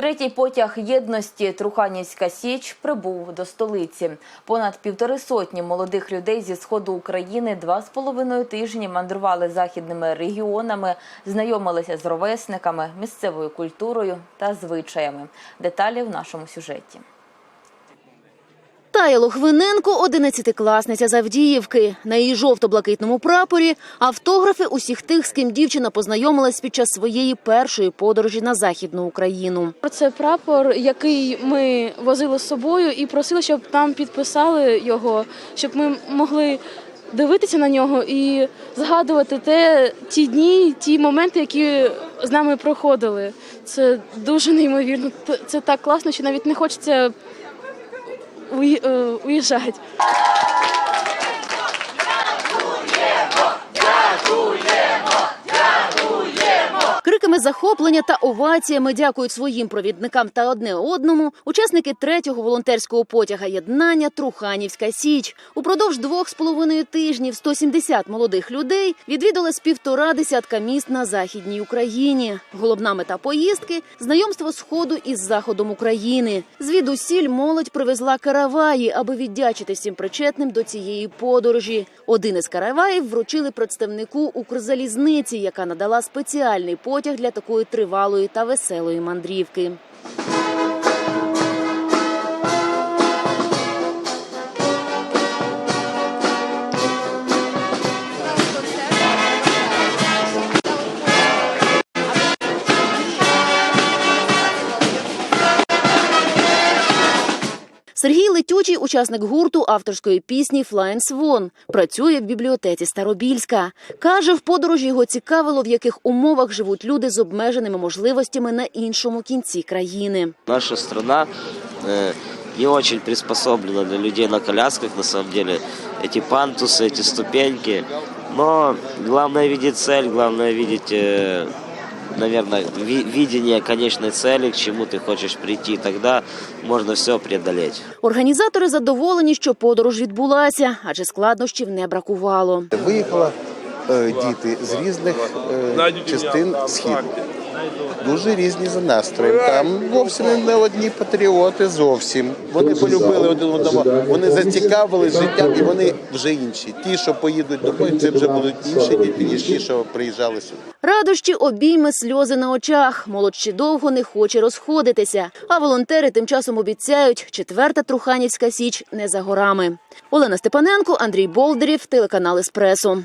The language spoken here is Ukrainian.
Третій потяг єдності Труханівська Січ прибув до столиці. Понад півтори сотні молодих людей зі сходу України два з половиною тижні мандрували західними регіонами, знайомилися з ровесниками, місцевою культурою та звичаями. Деталі в нашому сюжеті. Тая Лохвиненко – одинадцятикласниця з Авдіївки. На її жовто-блакитному прапорі автографи усіх тих, з ким дівчина познайомилась під час своєї першої подорожі на Західну Україну. Це прапор, який ми возили з собою, і просили, щоб нам підписали його, щоб ми могли дивитися на нього і згадувати те, ті дні, ті моменти, які з нами проходили. Це дуже неймовірно. Це так класно, що навіть не хочеться آه، ويجاهد. Захоплення та оваціями дякують своїм провідникам та одне одному учасники третього волонтерського потяга єднання Труханівська Січ. Упродовж двох з половиною тижнів 170 молодих людей відвідали з півтора десятка міст на західній Україні. Головна мета поїздки знайомство сходу із заходом України. Звідусіль молодь привезла караваї, аби віддячити всім причетним до цієї подорожі. Один із караваїв вручили представнику Укрзалізниці, яка надала спеціальний потяг для такої тривалої та веселої мандрівки. Сергій Летючий, учасник гурту авторської пісні «Flying Swan», працює в бібліотеці Старобільська. Каже, в подорожі його цікавило, в яких умовах живуть люди з обмеженими можливостями на іншому кінці країни. Наша страна э, не очень приспособлена для людей на колясках, на самом деле. Эти пантусы, эти ступеньки. Но главное видеть цель, главное видеть, э, наверное, ви- видение конечной цели, к чему ты хочешь прийти. Тогда можно все преодолеть. Організатори задоволені, що подорож відбулася, адже складнощів не бракувало. Виїхали е, діти з різних е, частин східу. Дуже різні за настроєм. Там зовсім не одні патріоти, зовсім. Вони полюбили один одного, вони зацікавились життям і вони вже інші. Ті, що поїдуть домой, це вже будуть інші діти, ніж ті, що приїжджали сюди. Радощі, обійми, сльози на очах. Молодь ще довго не хоче розходитися. А волонтери тим часом обіцяють, четверта Труханівська січ не за горами. Олена Степаненко, Андрій Болдерів, телеканал Еспресо.